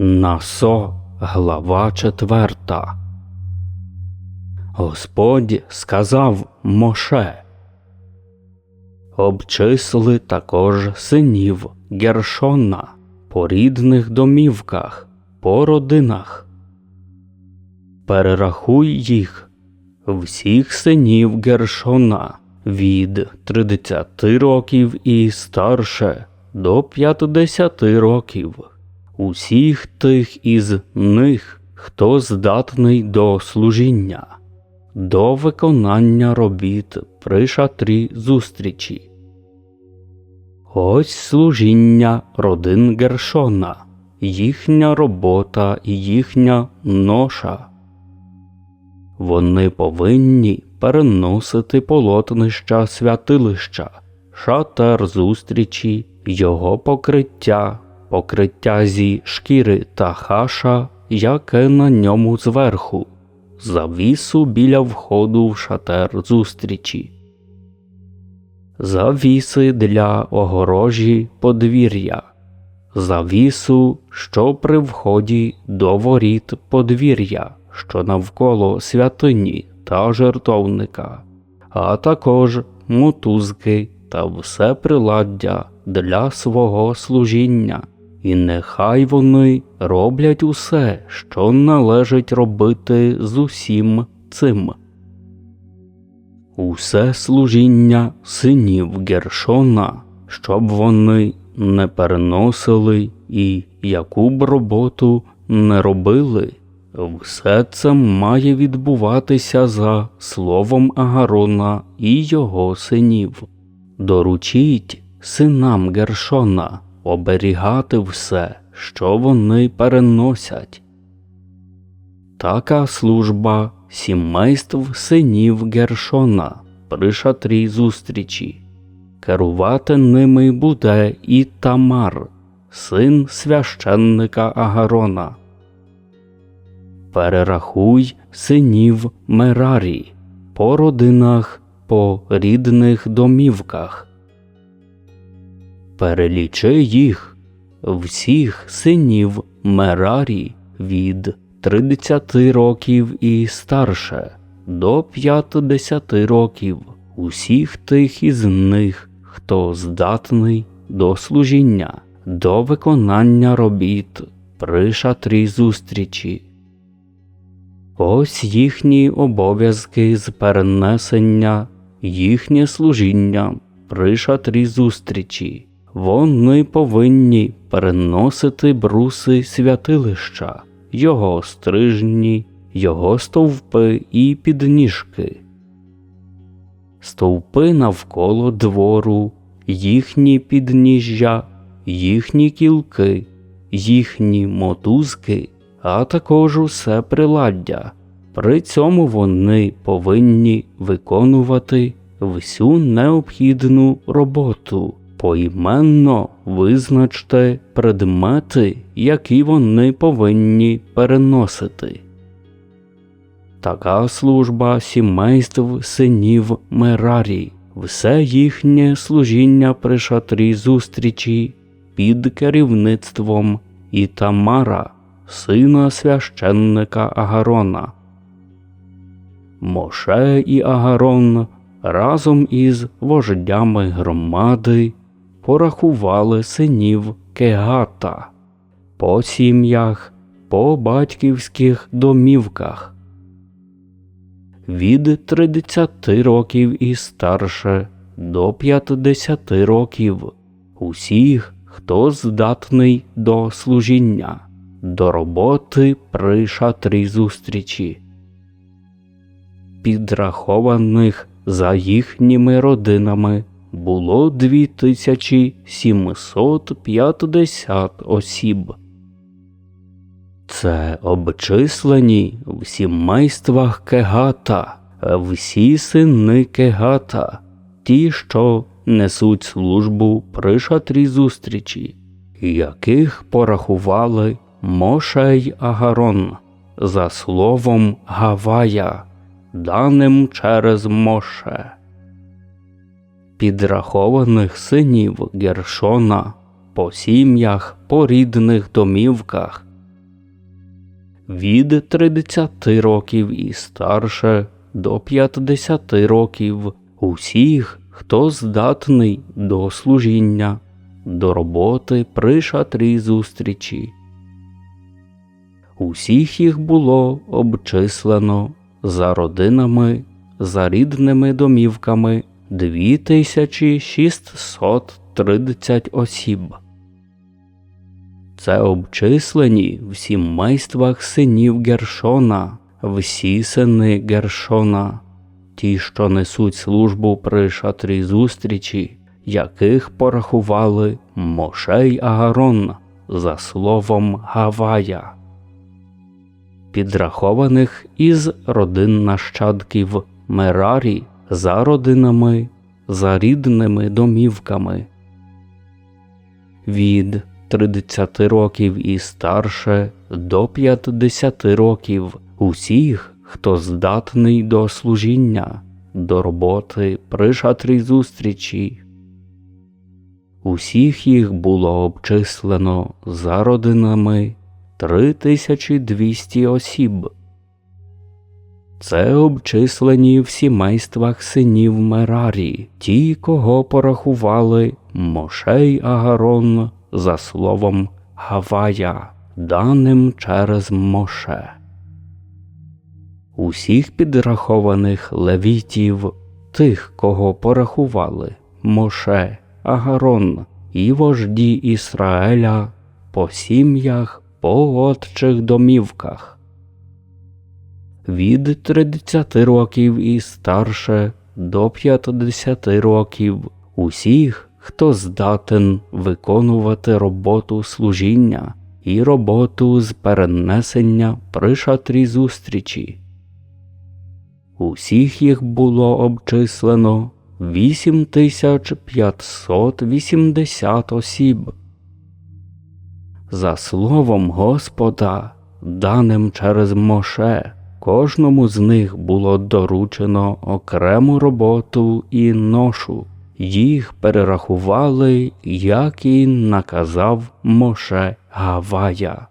Насо, глава четверта. Господь сказав Моше. Обчисли також синів Гершона по рідних домівках, по родинах. Перерахуй їх, всіх синів Гершона від 30 років і старше до 50 років усіх тих із них, хто здатний до служіння, до виконання робіт при шатрі зустрічі. Ось служіння родин Гершона, їхня робота і їхня ноша. Вони повинні переносити полотнища святилища, шатер зустрічі, його покриття покриття зі шкіри та хаша, яке на ньому зверху, завісу біля входу в шатер зустрічі, завіси для огорожі подвір'я, завісу, що при вході до воріт подвір'я, що навколо святині та жертовника, а також мотузки та все приладдя для свого служіння і нехай вони роблять усе, що належить робити з усім цим. Усе служіння синів Гершона, щоб вони не переносили і яку б роботу не робили, все це має відбуватися за словом Агарона і його синів. Доручіть синам Гершона оберігати все, що вони переносять. Така служба сімейств синів Гершона при шатрі зустрічі. Керувати ними буде і Тамар, син священника Агарона. Перерахуй синів Мерарі по родинах, по рідних домівках перелічи їх, всіх синів Мерарі від 30 років і старше до 50 років, усіх тих із них, хто здатний до служіння, до виконання робіт при шатрі зустрічі. Ось їхні обов'язки з перенесення, їхнє служіння при шатрі зустрічі. Вони повинні переносити бруси святилища, його стрижні, його стовпи і підніжки, стовпи навколо двору, їхні підніжжя, їхні кілки, їхні мотузки, а також усе приладдя. При цьому вони повинні виконувати всю необхідну роботу. Поіменно визначте предмети, які вони повинні переносити. Така служба сімейств синів Мерарі, все їхнє служіння при шатрі зустрічі під керівництвом Ітамара, сина священника Агарона. Моше і Агарон разом із вождями громади порахували синів Кегата по сім'ях, по батьківських домівках. Від 30 років і старше до 50 років усіх, хто здатний до служіння, до роботи при шатрі зустрічі, підрахованих за їхніми родинами було 2750 осіб. Це обчислені в сімействах Кегата, всі сини Кегата, ті, що несуть службу при шатрі зустрічі, яких порахували Мошей Агарон за словом Гавая, даним через Моше підрахованих синів Гершона по сім'ях, по рідних домівках від 30 років і старше до 50 років усіх, хто здатний до служіння, до роботи при шатрі зустрічі. Усіх їх було обчислено за родинами, за рідними домівками 2630 осіб. Це обчислені в сімействах синів Гершона, всі сини Гершона, ті, що несуть службу при шатрі зустрічі, яких порахували Моше й Аарон за словом Гавая, підрахованих із родин нащадків Мерарі за родинами, за рідними домівками. Від 30 років і старше до 50 років усіх, хто здатний до служіння, до роботи при шатрі зустрічі. Усіх їх було обчислено за родинами 3200 осіб. Це обчислені в сімействах синів Мерарі, ті, кого порахували Моше й Агарон за словом Гавая, даним через Моше. Усіх підрахованих левітів, тих, кого порахували Моше, Агарон і вожді Ісраеля по сім'ях, по отчих домівках. Від 30 років і старше до 50 років усіх, хто здатен виконувати роботу служіння і роботу з перенесення при шатрі зустрічі. Усіх їх було обчислено 8580 осіб. За словом Господа, даним через Моше, кожному з них було доручено окрему роботу і ношу. Їх перерахували, як і наказав Моше Гавая.